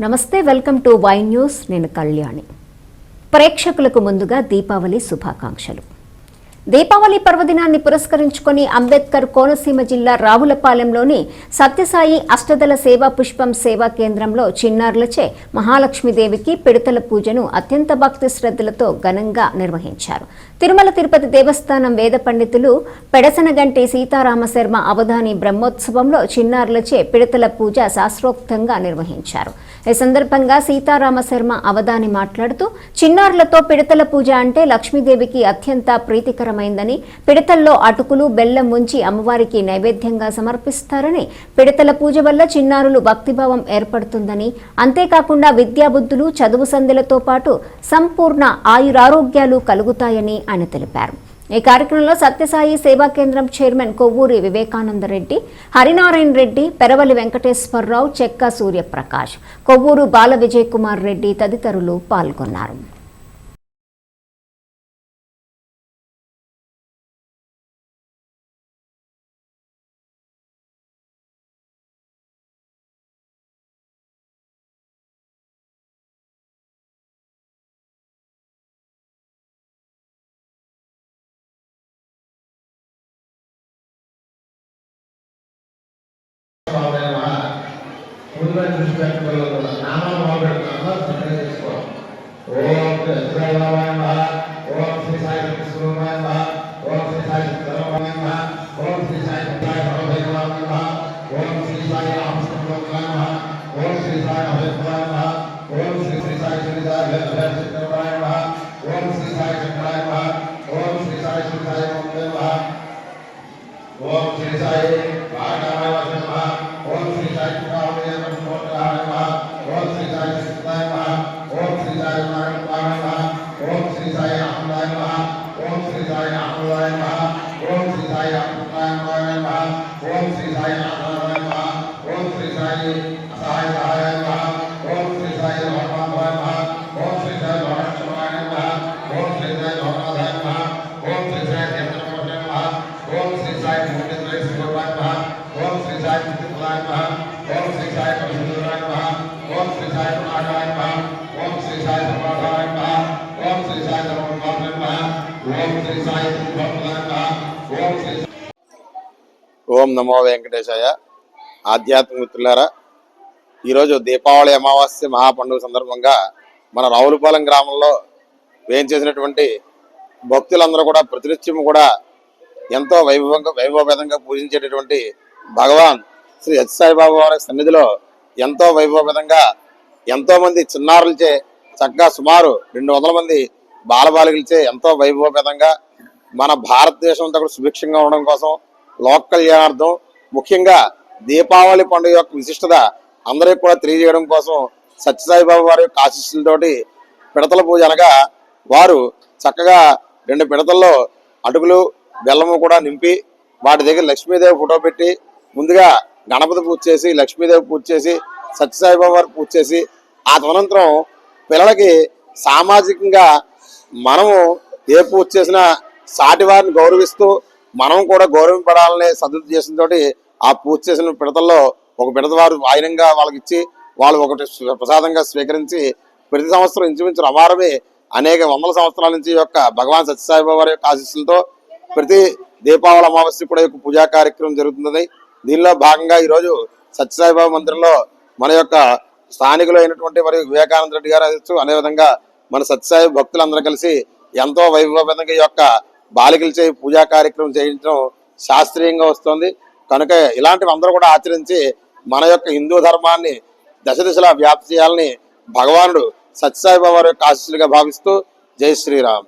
నమస్తే welcome to Y news. నేను కళ్యాణి. ప్రేక్షకులకు ముందుగా దీపావళి శుభాకాంక్షలు. దీపావళి పర్వదినాన్ని పురస్కరించుకొని అంబేద్కర్ కోనసీమ జిల్లా రావులపాలెంలోని సత్యసాయి అష్టదళ సేవా పుష్పం సేవా కేంద్రంలో చిన్నారులచే మహాలక్ష్మీదేవికి పిడతల పూజను అత్యంత భక్తి శ్రద్ధలతో ఘనంగా నిర్వహించారు. తిరుమల తిరుపతి దేవస్థానం వేద పండితులు పెడసనగంటి సీతారామశర్మ అవధాని బ్రహ్మోత్సవంలో చిన్నారులచే పిడతల పూజ శాస్త్రోక్తంగా నిర్వహించారు. ఈ సందర్భంగా సీతారామశర్మ అవధాని మాట్లాడుతూ చిన్నారులతో పిడతల పూజ అంటే లక్ష్మీదేవికి అత్యంత ప్రీతికర ప్రీతికరమైందని పిడతల్లో అటుకులు బెల్లం ముంచి అమ్మవారికి నైవేద్యంగా సమర్పిస్తారని పిడతల పూజ వల్ల చిన్నారులు భక్తిభావం ఏర్పడుతుందని అంతేకాకుండా విద్యాబుద్ధులు చదువు సంధ్యలతో పాటు సంపూర్ణ ఆయురారోగ్యాలు కలుగుతాయని ఆయన తెలిపారు. ఈ కార్యక్రమంలో సత్యసాయి సేవా కేంద్రం చైర్మన్ కొవ్వూరి వివేకానందరెడ్డి హరినారాయణ రెడ్డి పెరవలి వెంకటేశ్వరరావు చెక్క సూర్యప్రకాష్ కొవ్వూరు బాల విజయ్ కుమార్ రెడ్డి తదితరులు పాల్గొన్నారు. ఓం శ్రీ సాయి కృష్ణాయ ఓం శ్రీ సాయి ఓం శ్రీ సాయి సాయి ఓం శ్రీ సాయి నారాయణ ఓం శ్రీ సాయి ఓం శ్రీ సాయి ఓం శ్రీ సాయి ఓం శ్రీ సాయి ఓం శ్రీ సాయి సహాయ సహాయ ఓం ఓం నమో. వెంకటేశాయ. ఆధ్యాత్మిక మిత్రులారా ఈరోజు దీపావళి అమావాస్య మహాపండుగ సందర్భంగా మన రావులపాలెం గ్రామంలో వేయించేసినటువంటి భక్తులందరూ కూడా ప్రతినిత్యం కూడా ఎంతో వైభవంగా వైభవపేతంగా పూజించేటటువంటి భగవాన్ శ్రీ సత్యసాయిబాబా వారి సన్నిధిలో ఎంతో వైభవపేతంగా ఎంతో మంది చిన్నారులచే చక్కగా సుమారు రెండు వందల మంది బాలబాలికలచే ఎంతో వైభవపేతంగా మన భారతదేశం అంతా కూడా సుభిక్షంగా ఉండడం కోసం లోక కళ్యాణార్థం ముఖ్యంగా దీపావళి పండుగ యొక్క విశిష్టత అందరికీ కూడా తెలియజేయడం కోసం సత్యసాయిబాబా వారి యొక్క ఆశీస్సులతోటి పిడతల పూజ అనగా వారు చక్కగా రెండు పిడతల్లో అటుకులు బెల్లము కూడా నింపి వాటి దగ్గర లక్ష్మీదేవి ఫోటో పెట్టి ముందుగా గణపతి పూజ చేసి లక్ష్మీదేవి పూజ చేసి సత్యసాయిబాబా వారి పూజ చేసి ఆ తదనంతరం పిల్లలకి సామాజికంగా మనము ఏ పూజ చేసినా సాటి వారిని గౌరవిస్తూ మనం కూడా గౌరవింపడాలనే తోటి ఆ పూజ చేసిన పిడతల్లో ఒక పిడత వారు వాయినంగా వాళ్ళకి ఇచ్చి వాళ్ళు ఒకటి ప్రసాదంగా స్వీకరించి ప్రతి సంవత్సరం ఇంచుమించు అవారమే అనేక వందల సంవత్సరాల నుంచి యొక్క భగవాన్ సత్యసాయిబాబా వారి యొక్క ఆశీస్సులతో ప్రతి దీపావళి అమావాస్య కూడా యొక్క పూజా కార్యక్రమం జరుగుతుంది దీనిలో భాగంగా ఈరోజు సత్యసాయిబాబా మందిరంలో మన యొక్క స్థానికులు అయినటువంటి మరి వివేకానంద రెడ్డి గారు అవచ్చు అదేవిధంగా మన సత్యసాయి భక్తులందరూ కలిసి ఎంతో వైభవంగా ఈ యొక్క బాలికలు చేయి పూజా కార్యక్రమం చేయించడం శాస్త్రీయంగా వస్తుంది. కనుక ఇలాంటివి అందరూ కూడా ఆచరించి మన యొక్క హిందూ ధర్మాన్ని దశ దిశలా వ్యాప్తి చేయాలని భగవానుడు సత్యసాయిబాబా వారి యొక్క ఆశీస్సులుగా భావిస్తూ జై శ్రీరామ్.